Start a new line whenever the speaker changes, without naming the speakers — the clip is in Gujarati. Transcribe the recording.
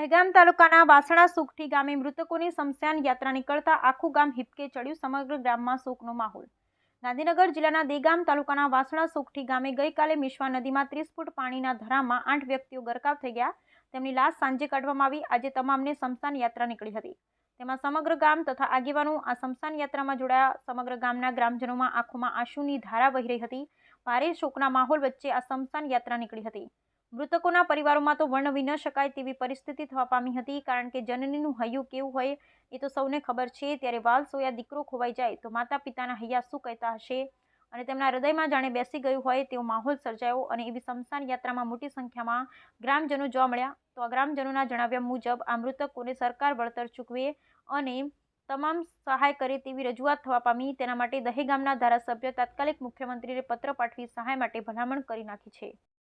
દહેગામ તાલુકાના વાસણા સુખઠી ગામે મૃતકોની શમશાન યાત્રા નીકળતા આખું ગામ હિપકે ચડ્યું સમગ્ર ગામમાં શોકનો માહોલ. ગાંધીનગર જિલ્લાના દેગામ તાલુકાના વાસણા સુખઠી ગામે ગઈકાલે મિશ્વા નદીમાં ત્રીસ ફૂટ પાણીના ધરામાં આઠ વ્યક્તિઓ ગરકાવ થઈ ગયા. તેમની લાશ સાંજે કાઢવામાં આવી. આજે તમામને શમશાન યાત્રા નીકળી હતી. તેમાં સમગ્ર ગામ તથા આગેવાનો આ શમશાન યાત્રામાં જોડાયા. સમગ્ર ગામના ગ્રામજનોમાં આંખોમાં આંસુની ધારા વહી રહી હતી. ભારે શોકના માહોલ વચ્ચે આ શમશાન યાત્રા નીકળી હતી. મૃતકોના પરિવારોમાં તો વર્ણવી ન શકાય તેવી પરિસ્થિતિ થવા પામી હતી, કારણ કે જનનીનું હૈયું કેવું હોય એ તો સૌને ખબર છે. ત્યારે વાલ સોયા દીકરો ખોવાઈ જાય તો માતા પિતાના હૈયા શું કહેતા હશે? અને તેમના હૃદયમાં જાણે બેસી ગયું હોય તેવો માહોલ સર્જાયો અને એવી શમશાન યાત્રામાં મોટી સંખ્યામાં ગ્રામજનો જોવા મળ્યા. તો આ ગ્રામજનોના જણાવ્યા મુજબ, આ મૃતકોને સરકાર વળતર ચૂકવે અને તમામ સહાય કરે તેવી રજૂઆત થવા પામી. તેના માટે દહેગામના ધારાસભ્ય તાત્કાલિક મુખ્યમંત્રીને પત્ર પાઠવી સહાય માટે ભલામણ કરી નાખી છે.